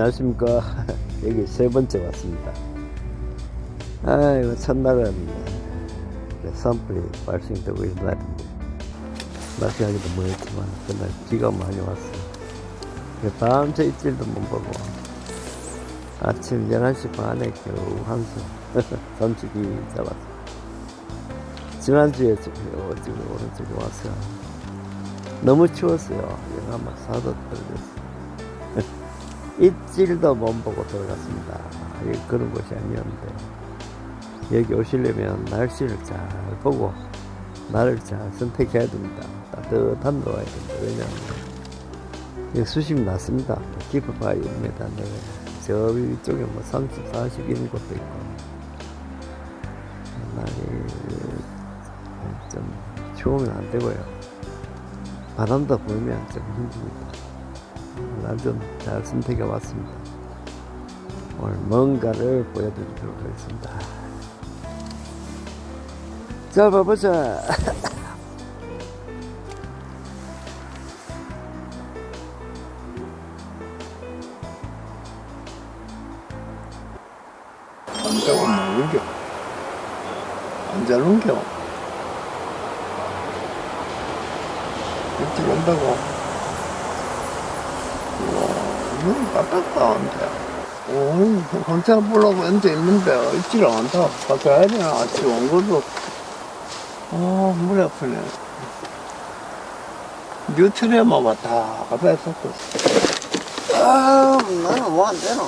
안녕하십니까. 여기 세 번째 왔습니다. 아이고, 첫날은 산불이 발생되고 있는 날인데, 날씨하기도 뭐했지만, 그날 비가 많이 왔어요. 주 입질도 못 보고, 아침 11시 반에 겨우 한숨, 삼치기 잡았어요. 지난주에 지금 오른쪽에 왔어요. 너무 추웠어요. 영하 막 4도 떨어졌어요. 입질도 못 보고 들어갔습니다. 그런 곳이 아니었는데 여기 오시려면 날씨를 잘 보고 날을 잘 선택해야 됩니다. 따뜻한 데 와야 됩니다. 왜냐하면 여기 수심이 낮습니다. 깊이 봐야 1m 내외. 저 위쪽에 뭐 30, 40 이런 곳도 있고 날이 좀 추우면 안 되고요. 바람도 불면 좀 힘듭니다. 날좀 잘 선택해 왔습니다. 오늘 뭔가를 보여드리도록 하겠습니다. 자, 봐보자. 남자가 모르겨. 안잘 옮겨. 일찍 온다고. 눈이 깜빡깜한데. 오, 경찰 보려고 앉아 있는데 안 한다. 밖에 가야 되나? 아침 온 것도. 아, 머리 아프네. 뉴트리아만 왔다 갔다 했었고. 아, 나는 뭐안 되나?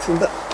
있습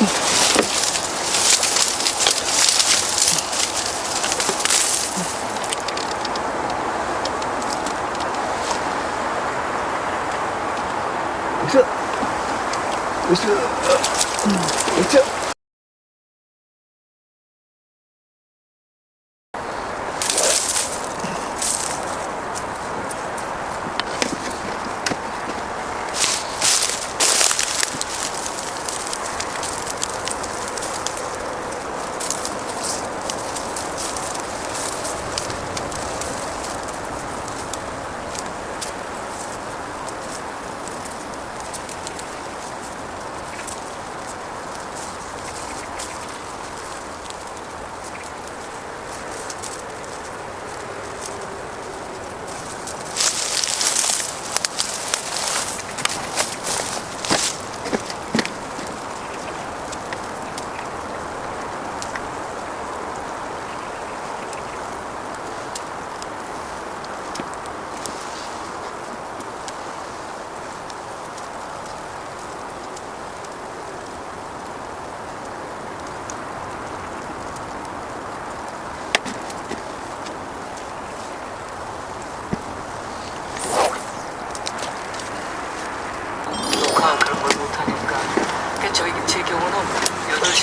으쌰! 으쌰! 으쌰!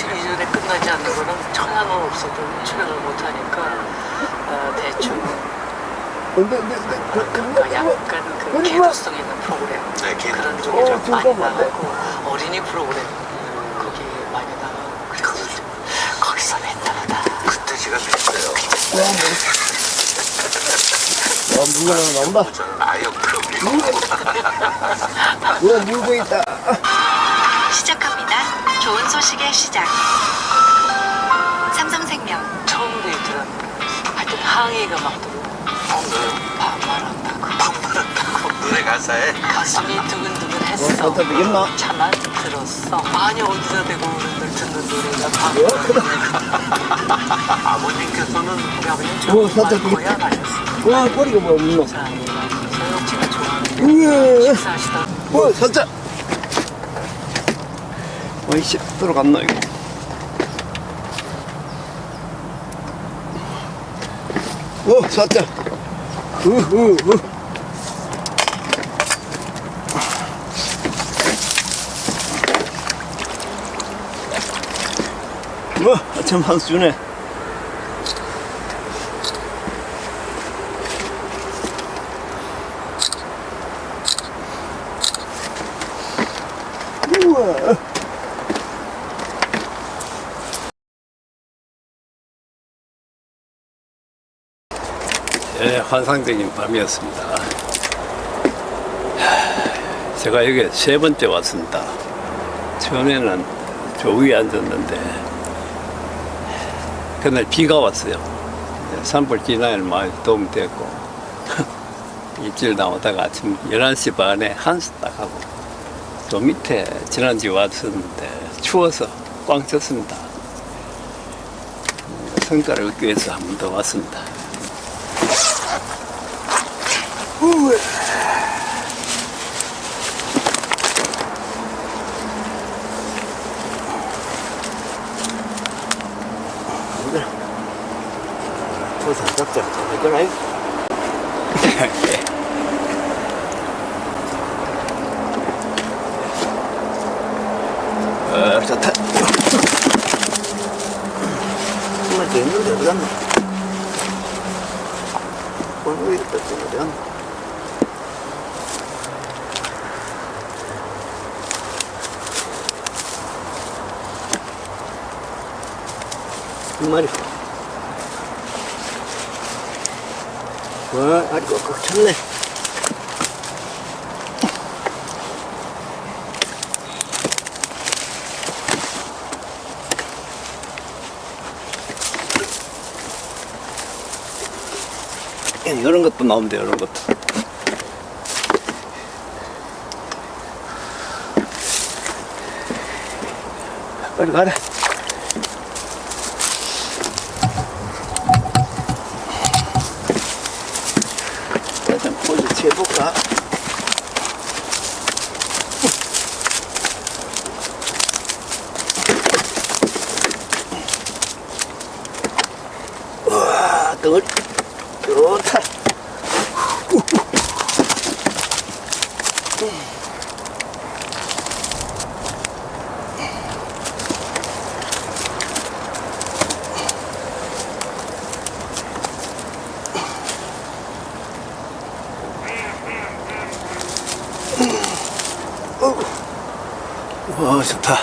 안에 끝나지 않는 거는 천안은 없어도 출연을 못하니까 어, 대충 근데, 근데, 근데, 그러니까 약간 그 개도성 있는 프로그램 그런 쪽에 좀 많이 나가고 어린이 프로그램 거기 많이 나가고 그래서 거기서 맨날하다 그때 제가 뵀어요. 와, 물건 하나 나온다. 아예 없더라고요. 누가 물고 있다. 좋은 소식의 시작. 삼성생명 처음 데이트는 하여튼 항의가 막 들어오고 반말한다고 반말한다고 노래 가사에 가슴이 두근두근 어, 했어? 차만 들었어 아니 어디서 대고 어른들 듣는 노래가 반말하니까 아버님께서는 우리 아버님 어, 정말. 거야 나셨어 와, 꼬리가 뭐 없노? 서영치가 좋아하는데 우와. 식사하시다 어, 살짝. 어이씨, 들어갔나, 이거. 어, 살짝. 으, 으, 으. 뭐, 아침 한수 주네. 우와. 예, 환상적인 밤이었습니다. 하, 제가 여기 세 번째 왔습니다. 처음에는 저 위에 앉았는데, 그날 비가 왔어요. 산불 진화에 많이 도움이 됐고, 입질 나오다가 아침 11시 반에 한수 딱 하고, 저 밑에 지난주에 왔었는데, 추워서 꽝 쳤습니다. 성과를 얻기 위해서 한 번 더 왔습니다. 버섯 잡자. 이거나 어, 좋다. 정말 재밌는데 갔나? 한 마리. 와, 아직 꽉꽉 찼네. 이런 것도 돼, 이런 것도. 빨리 가라. 일단 포즈 취해볼까? 와, 덩어리 좋다. 와, 좋다.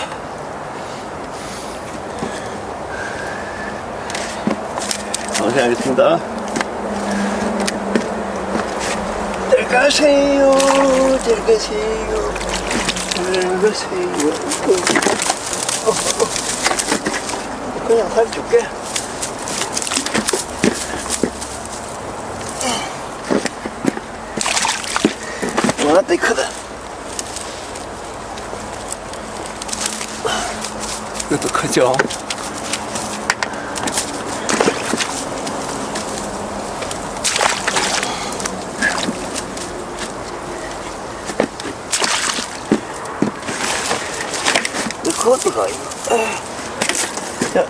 고생하셨습니다. 들어가세요, 들어가세요, 들어가세요. 어, 어, 어. 그냥 살 줄게. 와, 되 크다. 이것도 크죠? 그것도 가. 자,